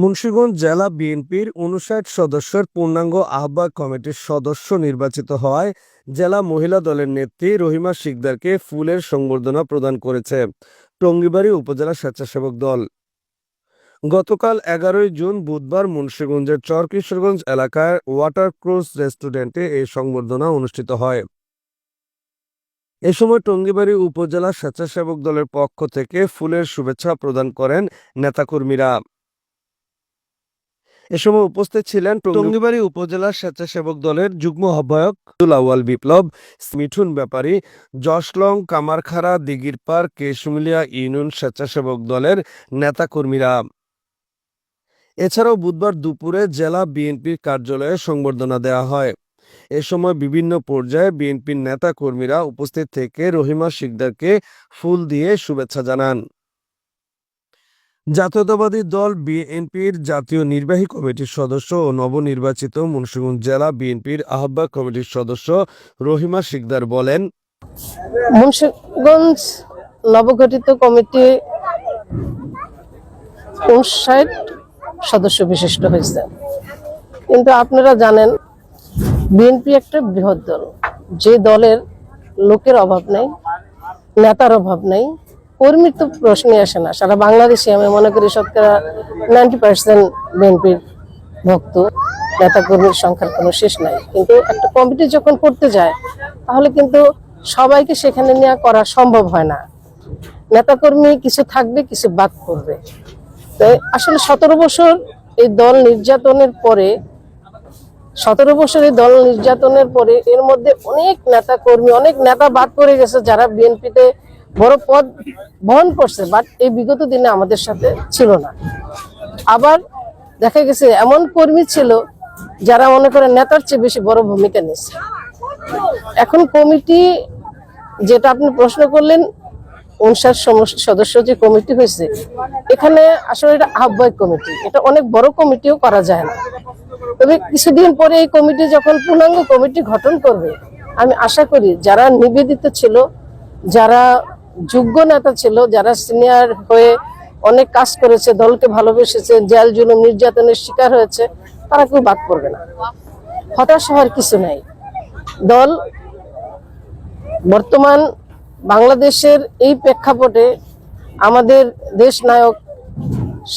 মুন্সিগঞ্জ জেলা বিএনপির উনষাট সদস্যের পূর্ণাঙ্গ আহ্বায়ক কমিটির সদস্য নির্বাচিত হওয়ায় জেলা মহিলা দলের নেত্রী রহিমা শিকদারকে ফুলের সংবর্ধনা প্রদান করেছে টঙ্গিবাড়ি উপজেলা স্বেচ্ছাসেবক দল। গতকাল এগারোই জুন বুধবার মুন্সিগঞ্জের চরকিশোরগঞ্জ এলাকায় ওয়াটার ক্রুজ রেস্টুরেন্টে এই সংবর্ধনা অনুষ্ঠিত হয়। এ সময় টঙ্গিবাড়ি উপজেলা স্বেচ্ছাসেবক দলের পক্ষ থেকে ফুলের শুভেচ্ছা প্রদান করেন নেতাকর্মীরা। এ সময় উপস্থিত ছিলেন টঙ্গিবাড়ি উপজেলা স্বেচ্ছাসেবক দলের যুগ্ম আহ্বায়ক আউয়াল বিপ্লব, মিঠুন ব্যাপারী জশলং কামারখাড়া দিগিরপার কেশমিলিয়া ইউনিয়ন স্বেচ্ছাসেবক দলের নেতাকর্মীরা। এছাড়াও বুধবার দুপুরে জেলা বিএনপির কার্যালয়ে সংবর্ধনা দেওয়া হয়। এ সময় বিভিন্ন পর্যায়ে বিএনপির নেতাকর্মীরা উপস্থিত থেকে রহিমা শিকদারকে ফুল দিয়ে শুভেচ্ছা জানান। জাতীয়তাবাদী দল বিএনপির জাতীয় নির্বাহী কমিটির সদস্য ও নবনির্বাচিত মুন্সিগঞ্জ জেলা বিএনপির আহ্বায়ক কমিটির সদস্য রহিমা শিকদার বলেন, মুন্সিগঞ্জ নবগঠিত কমিটি উনষাট সদস্য বিশিষ্ট হয়েছে। কিন্তু আপনারা জানেন, বিএনপি একটা বৃহৎ দল। যে দলের লোকের অভাব নেই, নেতার অভাব নেই কর্মীর তো প্রশ্নই আসে না। সারা বাংলাদেশে আমি মনে করি শতকরা নাইনটি পার্সেন্ট বিএনপির ভক্ত নেতা কর্মীর সংখ্যার কোনো শেষ নাই। কিন্তু একটা কমিটি যখন করতে যায়, তাহলে কিন্তু সবাইকে সেখানে নিয়ে করা সম্ভব হয় না। নেতাকর্মী কিছু থাকবে, কিছু বাদ করবে তাই আসলে সতেরো বছর এই দল নির্যাতনের পরে, সতেরো বছর এই দল নির্যাতনের পরে এর মধ্যে অনেক নেতা কর্মী অনেক নেতা বাদ পড়ে গেছে যারা বিএনপিতে বড় পদ বহন করছে বাট এই বিগত দিনে আমাদের সাথে ছিল না। আবার দেখা গেছে এমন কর্মী ছিল যারা মনে করে নেতার চেয়ে বেশি বড় ভূমিকা নিয়েছে। এখন কমিটি যেটা আপনি প্রশ্ন করলেন, উনষাট সমস- সদস্য যে কমিটি হয়েছে, এখানে আসলে এটা আহ্বায়ক কমিটি। এটা অনেক বড় কমিটিও করা যায় না। তবে কিছুদিন পরে এই কমিটি যখন পূর্ণাঙ্গ কমিটি গঠন করবে, আমি আশা করি যারা নিবেদিত ছিল, যারা যোগ্য নেতা ছিল, যারা সিনিয়র হয়ে অনেক কাজ করেছে, দলকে ভালোবেসেছে, জেল, জুলুম, নির্যাতনের শিকার হয়েছে, তারা কেউ বাদ পড়বে না। হতাশ হওয়ার কিছু নাই। দল বর্তমান বাংলাদেশের এই প্রেক্ষাপটে আমাদের দেশ নায়ক,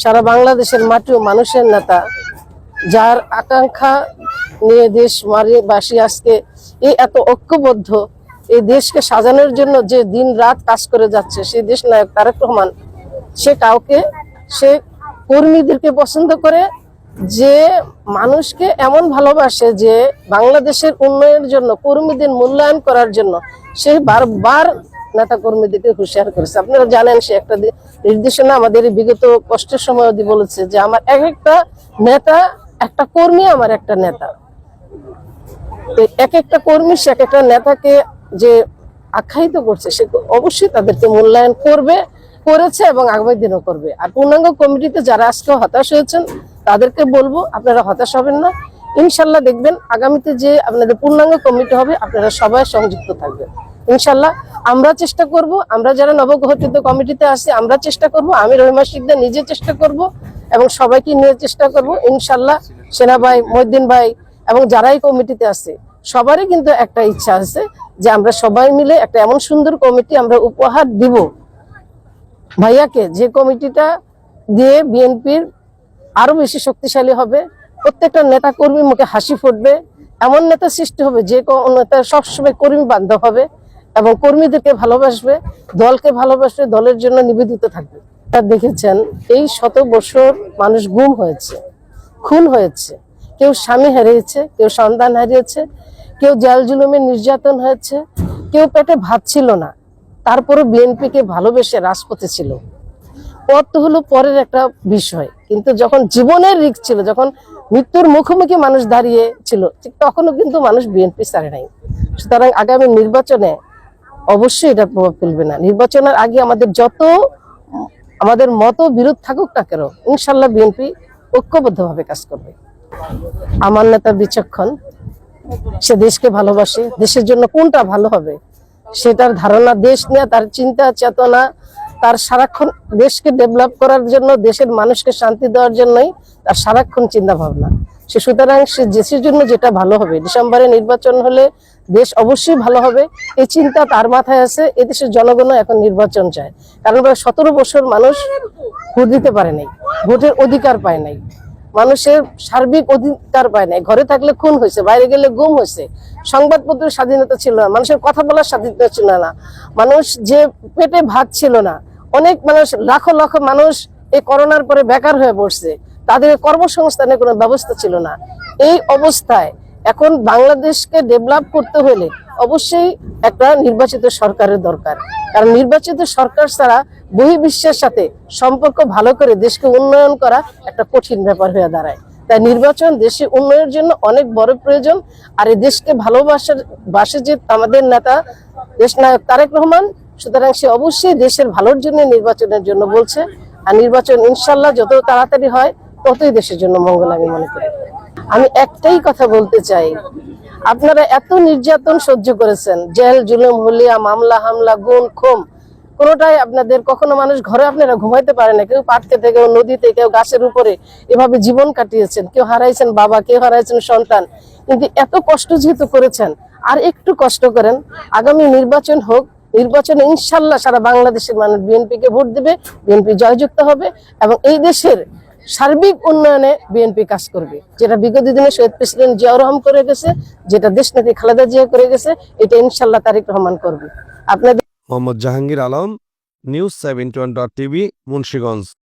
সারা বাংলাদেশের মাটি ও মানুষের নেতা, যার আকাঙ্ক্ষা নিয়ে দেশ বাসী আজকে এই এত ঐক্যবদ্ধ এই দেশকে সাজানোর জন্য যে দিন রাত কাজ করে যাচ্ছে, সেই দেশ নায়ক তারেক রহমান, সে কাউকে, সে কর্মীদেরকে পছন্দ করে, যে মানুষকে এমন ভালোবাসে যে বাংলাদেশের উন্নয়নের জন্য, কর্মীদের মূল্যায়ন করার জন্য, সে বারবার নেতা কর্মীদেরকে হুঁশিয়ার করেছে। আপনারা জানেন, সে একটা নির্দেশনা আমাদের বিগত কষ্টের সময় অবধি বলেছে যে, আমার এক একটা নেতা, একটা কর্মী আমার একটা নেতা। এক একটা কর্মী সে এক একটা নেতাকে যে আখ্যায়িত করছে, সে অবশ্যই তাদেরকে মূল্যায়ন করবে, করেছে এবং আগামী দিনও করবে। আর পূর্ণাঙ্গ কমিটিতে যারা আজকে হতাশ হয়েছেন, তাদেরকে বলব, আপনারা হতাশ হবেন না। ইনশাল্লাহ দেখবেন, আগামীতে যে আপনাদের পূর্ণাঙ্গ কমিটি হবে, আপনারা সবাই সংযুক্ত থাকবেন। ইনশাল্লাহ আমরা চেষ্টা করব, আমরা যারা নবগঠিত কমিটিতে আছি, আমরা চেষ্টা করব, আমি রহিমা শিকদার নিজে চেষ্টা করব এবং সবাইকে নিয়ে চেষ্টা করব। ইনশাল্লাহ সেনা ভাই মহিদ্দিন ভাই এবং যারাই কমিটিতে আছে, সবারই কিন্তু একটা ইচ্ছা আছে যে আমরা সবাই মিলে একটা এমন সুন্দর কমিটি আমরা উপহার দিব। ভাইয়াকে যে কমিটিটা দিয়ে বিএনপির আরও বেশি শক্তিশালী হবে, প্রত্যেকটা নেতা কর্মীর মুখে হাসি ফুটবে, এমন নেতা সৃষ্টি হবে যে নেতা সবসময় কর্মী বান্ধব হবে এবং কর্মীদেরকে ভালোবাসবে, দলকে ভালোবাসবে, দলের জন্য নিবেদিত থাকবে। আর দেখেছেন, এই শত বছর মানুষ গুম হয়েছে, খুন হয়েছে। কেউ স্বামী হারিয়েছে, কেউ সন্তান হারিয়েছে কেউ জেল জুলুমে নির্যাতন হয়েছে, কেউ পেটে ভাত ছিল না। তারপরে বিএনপিকে ভালোবেসে রাজপথে ছিল। পথ তো হলো পরের একটা বিষয়। কিন্তু যখন জীবনের রিস্ক ছিল, যখন মৃত্যুর মুখোমুখি মানুষ দাঁড়িয়ে ছিল, ঠিক তখনও কিন্তু মানুষ বিএনপি ছাড়ে নাই। সুতরাং আগামী নির্বাচনে অবশ্যই এটা প্রভাব ফেলবে না। নির্বাচনের আগে আমাদের যত, আমাদের মত বিরোধ থাকুক না কেন, ইনশাল্লাহ বিএনপি ঐক্যবদ্ধভাবে কাজ করবে। আমার নেতা বিচক্ষণ। সে দেশকে ভালোবাসে, দেশের জন্য কোনটা ভালো হবে? সেটার ধারণা দেশ নিয়ে, তার চিন্তা, চেতনা, তার সারাক্ষণ দেশকে ডেভেলপ করার জন্য, দেশের মানুষকে শান্তি দেওয়ার জন্যই তার সারাক্ষণ চিন্তা ভাবনা সে সুতরাং সে দেশের জন্য যেটা ভালো হবে, ডিসেম্বরে নির্বাচন হলে দেশ অবশ্যই ভালো হবে। এই চিন্তা তার মাথায় আছে, এ দেশের জনগণও এখন নির্বাচন চায়। কারণ সতেরো বছর মানুষ ভোট দিতে পারে নাই, ভোটের অধিকার পায় নাই। মানুষের সার্বিক অধিকার পায় নাই। ঘরে থাকলে খুন হয়েছে, বাইরে গেলে গুম হয়েছে। সংবাদপত্রের স্বাধীনতা ছিল না, মানুষের কথা বলার স্বাধীনতা ছিল না। মানুষ যে পেটে ভাত ছিল না, অনেক মানুষ, লাখো লাখো মানুষ এই করোনার পরে বেকার হয়ে পড়ছে। তাদের কর্মসংস্থানের কোনো ব্যবস্থা ছিল না। এই অবস্থায় এখন বাংলাদেশকে ডেভেলপ করতে হলে অবশ্যই একটা নির্বাচিত সরকারের দরকার। কারণ নির্বাচিত সরকার ছাড়া বহির্বিশ্বের সাথে সম্পর্ক ভালো করে দেশকে উন্নয়ন করা একটা কঠিন ব্যাপার হয়ে দাঁড়ায়। তাই নির্বাচন দেশে উন্নয়নের জন্য অনেক বড় প্রয়োজন। আর এই দেশকে ভালোবাসার বাসে যে আমাদের নেতা, দেশ নায়ক তারেক রহমান, সুতরাং সে অবশ্যই দেশের ভালোর জন্য নির্বাচনের জন্য বলছে। আর নির্বাচন ইনশাল্লাহ যত তাড়াতাড়ি হয়, ততই দেশের জন্য মঙ্গল আমি মনে করি। আমি একটাই কথা বলতে চাই। আপনারা এত নির্যাতন সহ্য করেছেন। জেল, জুলুম, হলিয়া, মামলা, হামলা, গুম, খুম, কোনোটাই আপনাদের কখনো মানুষ ঘরে আপনারা ঘুমাইতে পারে না। কেউ পাট খেতে কেউ নদীতে কেউ গাছের উপরে এভাবে জীবন কাটিয়েছেন। কেউ হারাইছেন বাবা, কেউ হারাইছেন সন্তান। কিন্তু এত কষ্ট যেহেতু করেছেন, আর একটু কষ্ট করেন, আগামী নির্বাচন হোক, নির্বাচনে ইনশাল্লাহ সারা বাংলাদেশের মানুষ বিএনপিকে ভোট দেবে, বিএনপি জয়যুক্ত হবে এবং এই দেশের সার্বিক উন্নয়নে বিএনপি কাজ করবে। যেটা বিগত দিনে শহীদ প্রেসিডেন্ট জিয়াউর রহমান করে গেছে, যেটা দেশ দেশনেত্রী খালেদা জিয়া করে গেছে, এটা ইনশাল্লাহ তারিক রহমান করবে। আপনাদের Mohammad Jahangir Alam, news seven one dot TV, Munshiganj.